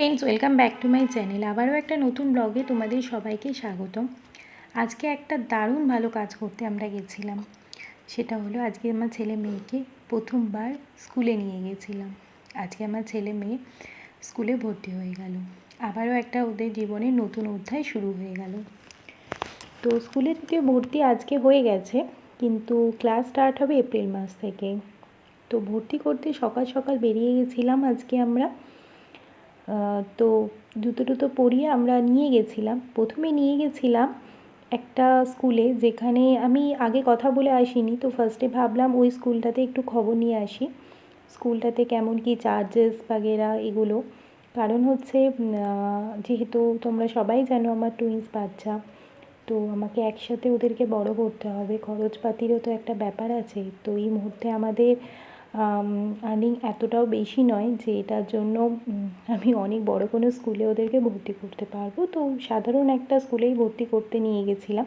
Friends welcome back to my channel আবারও একটা নতুন ব্লগে তোমাদের সবাইকে স্বাগত আজকে একটা দারুণ ভালো কাজ করতে আমরা গেছিলাম। সেটা হলো আজকে আমার ছেলে মেয়েকে প্রথমবার স্কুলে নিয়ে গেছিলাম। আজকে আমার ছেলে মেয়ে স্কুলে ভর্তি হয়ে গেল। আবারও একটা ওদের জীবনের নতুন অধ্যায় শুরু হয়ে গেল। তো স্কুলে থেকে ভর্তি আজকে হয়ে গেছে, কিন্তু ক্লাস স্টার্ট হবে এপ্রিল মাস থেকে। তো ভর্তি করতে সকাল সকাল বেরিয়ে গেছিলাম আজকে আমরা। তো জুতো টুতো পরিয়ে আমরা নিয়ে গেছিলাম। প্রথমে নিয়ে গেছিলাম একটা স্কুলে যেখানে আমি আগে কথা বলে আসিনি, তো ফার্স্টে ভাবলাম ওই স্কুলটাতে একটু খবর নিয়ে আসি। স্কুলটাতে কেমন কি চার্জেস বাগেরা এগুলো। কারণ হচ্ছে যেহেতু তোমরা সবাই জানো আমার টুইন্স বাচ্চা, তো আমাকে একসাথে ওদেরকে বড় করতে হবে। খরচপাতিরও তো একটা ব্যাপার আছে। তো এই মুহূর্তে আমাদের আর্নিং এতটাও বেশি নয় যে এটার জন্য আমি অনেক বড় কোনো স্কুলে ওদেরকে ভর্তি করতে পারব। তো সাধারণ একটা স্কুলেই ভর্তি করতে নিয়ে গেছিলাম।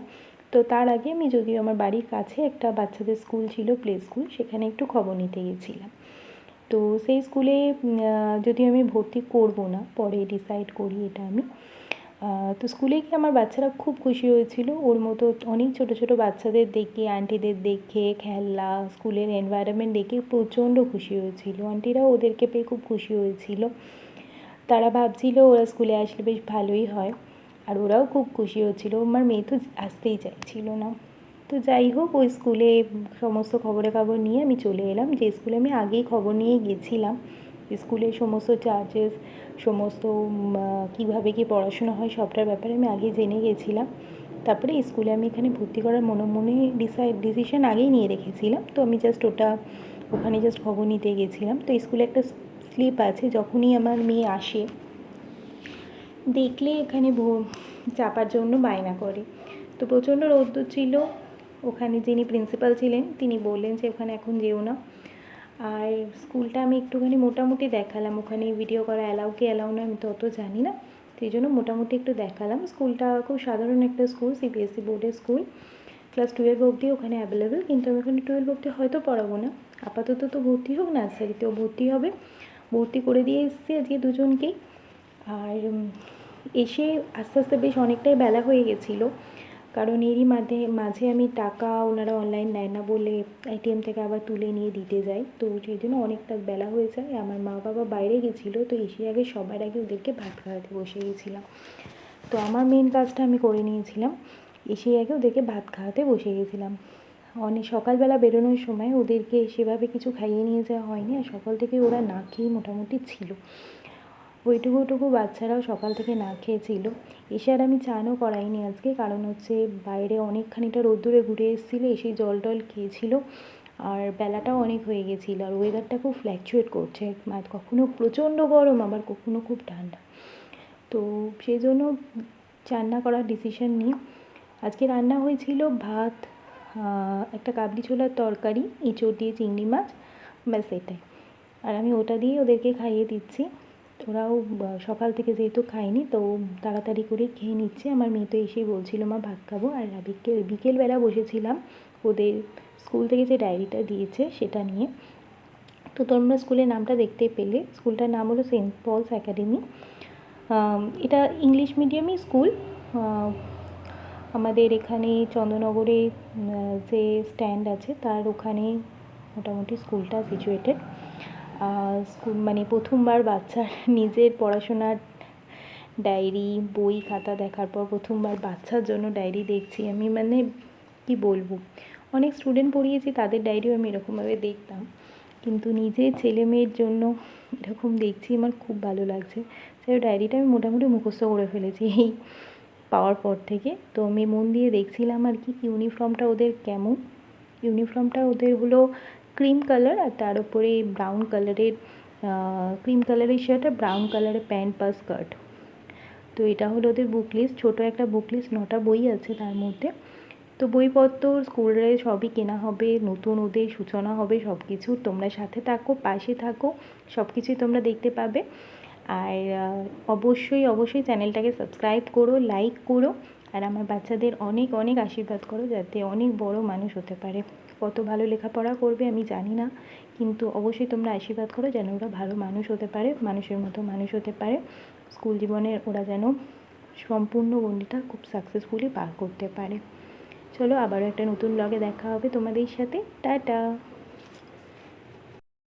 তো তার আগে আমি যদিও আমার বাড়ির কাছে একটা বাচ্চাদের স্কুল ছিল প্লে স্কুল সেখানে একটু খবর নিতে গেছিলাম। তো সেই স্কুলে যদিও আমি ভর্তি করব না, পরে ডিসাইড করি এটা আমি। তো স্কুলে গিয়ে আমার বাচ্চারা খুব খুশি হয়েছিল। ওর মতো অনেক ছোটো ছোটো বাচ্চাদের দেখে আন্টিদের দেখে, খেলনা স্কুলের এনভায়রনমেন্ট দেখে প্রচণ্ড খুশি হয়েছিল। আন্টিরাও ওদেরকে পেয়ে খুব খুশি হয়েছিল। তারা ভাবছিল ওরা স্কুলে আসলে বেশ ভালোই হয়। আর ওরাও খুব খুশি হচ্ছিল আমার মেয়ে তো আসতেই চাইছিল না। তো যাই হোক, ওই স্কুলে সমস্ত খবরের কাগজ নিয়ে আমি চলে এলাম। যে স্কুলে আমি আগেই খবর নিয়ে গেছিলাম। স্কুলের সমস্ত চার্জেস সমস্ত কীভাবে কী পড়াশোনা হয় সবটার ব্যাপারে আমি আগে জেনে গেছিলাম। তারপরে স্কুলে আমি এখানে ভর্তি করার মনে মনে ডিসাইড ডিসিশন আগেই নিয়ে রেখেছিলাম। তো আমি জাস্ট ওটা, ওখানে জাস্ট খবর নিতে গেছিলাম। তো স্কুলে একটা স্লিপ আছে, যখনই আমার মেয়ে আসে, দেখলে এখানে চাপার জন্য বায়না করে। তো প্রচণ্ড রৌদ্র ছিল। ওখানে যিনি প্রিন্সিপাল ছিলেন, তিনি বললেন যে, ওখানে এখন যেও না। আর স্কুলটা আমি একটুখানি মোটামুটি দেখালাম। ওখানে ভিডিও করা অ্যালাউ কি অ্যালাউ না আমি তো অত জানি না। সেই জন্য মোটামুটি একটু দেখালাম। স্কুলটা খুব সাধারণ একটা স্কুল সিবিএসসি বোর্ডের স্কুল। ক্লাস টুয়েলভ অবধি ওখানে অ্যাভেলেবেল কিন্তু আমি ওখানে টুয়েলভ অবধি হয়তো পড়াবো না। আপাতত তো ভর্তি হোক, নার্সারিতেও ভর্তি হবে। ভর্তি করে দিয়ে এসেছি আজকে দুজনকেই। আর এসে আস্তে আস্তে বেশ অনেকটাই বেলা হয়ে গেছিল। কারণ এরই মাঝে মাঝে আমি টাকা ওনারা অনলাইন নেয় না বলে এটিএম থেকে আবার তুলে নিয়ে দিতে যাই। তো সেই জন্য অনেকটা বেলা হয়ে যায়। আমার মা বাবা বাইরে গেছিল, তো এসে আগে সবার আগে ওদেরকে ভাত খাওয়াতে বসে গেছিলাম। তো আমার মেন কাজটা আমি করে নিয়েছিলাম। এসে আগে ওদেরকে ভাত খাওয়াতে বসে গেছিলাম। অনেক সকালবেলা বেরোনোর সময় ওদেরকে সেভাবে কিছু খাইয়ে নিয়ে যাওয়া হয়নি। আর সকাল থেকে ওরা না খেয়েই মোটামুটি ছিল। ওইটুকুটুকু বাচ্চারাও সকাল থেকে না খেয়েছিল। এসে আর আমি চানও করাইনি আজকে, কারণ হচ্ছে বাইরে অনেকখানিটা রোদ্দুরে ঘুরে এসেছিল এসে জল টল খেয়েছিল, আর বেলাটাও অনেক হয়ে গেছিল, আর ওয়েদারটা খুব ফ্ল্যাকচুয়েট করছে। কখনো প্রচণ্ড গরম, আবার কখনো খুব ঠান্ডা। তো সেই জন্য রান্না করার ডিসিশন নিই। আজকে রান্না হয়েছিল ভাত একটা কাবলি ছোলার তরকারি এঁচড় দিয়ে চিংড়ি মাছ, ব্যাস এটাই। আর আমি ওটা দিয়ে ওদেরকে খাইয়ে দিচ্ছি। ওরাও সকাল থেকে যেহেতু খায়নি, তো তাড়াতাড়ি করে খেয়ে নিচ্ছে। আমার মেয়ে তো এসেই বলছিল, মা, ভাত খাব। আর বিকেল বিকেলবেলা বসেছিলাম। ওদের স্কুল থেকে যে ডায়েরিটা দিয়েছে, সেটা নিয়ে। তো তোমরা স্কুলের নামটা দেখতে পেলে। স্কুলটার নাম হলো সেন্ট পলস একাডেমি। এটা ইংলিশ মিডিয়ামই স্কুল। আমাদের এখানে চন্দ্রনগরে যে স্ট্যান্ড আছে, তার ওখানে মোটামুটি স্কুলটা সিচুয়েটেড স্কুল মানে প্রথমবার বাচ্চার নিজের পড়াশোনার ডায়েরি, বই, খাতা দেখার পর প্রথমবার বাচ্চার জন্য ডায়েরি দেখছি। আমি মানে কি বলব? অনেক স্টুডেন্ট পড়িয়েছি, তাদের ডায়েরিও আমি এরকমভাবে দেখতাম। কিন্তু নিজের ছেলে মেয়ের জন্য এরকম দেখছি, আমার খুব ভালো লাগছে। সেই ডায়েরিটা আমি মোটামুটি মুখস্থ করে ফেলেছি এই পাওয়ার পর থেকে। তো আমি মন দিয়ে দেখছিলাম আর কি ইউনিফর্মটা ওদের কেমন? ইউনিফর্মটা ওদের হলো ক্রিম কালার আর তার উপরে ব্রাউন কালারের ক্রিম কালারের শার্ট আর ব্রাউন কালারের প্যান্ট বা স্কার্ট তো এটা হলো ওদের বুক লিস্ট ছোটো একটা বুক লিস্ট নটা বই আছে তার মধ্যে। তো বইপত্র স্কুলে সবই কেনা হবে, নতুন ওদের সূচনা হবে সব কিছু তোমরা সাথে থাকো, পাশে থাকো সব কিছুই তোমরা দেখতে পাবে। আর অবশ্যই অবশ্যই চ্যানেলটাকে সাবস্ক্রাইব করো লাইক করো। আর আমার বাচ্চাদের অনেক অনেক আশীর্বাদ করো যাতে অনেক বড় মানুষ হতে পারে। কত ভালো লেখাপড়া করবে আমি জানি না, কিন্তু অবশ্যই তোমরা আশীর্বাদ করো যেন ওরা ভালো মানুষ হতে পারে, মানুষের মতো মানুষ হতে পারে। স্কুল জীবনের ওরা যেন সম্পূর্ণ গণ্ডিটা খুব সাকসেসফুলি পার করতে পারে। চলো আবারও একটা নতুন ব্লগে দেখা হবে তোমাদের সাথে। টাটা!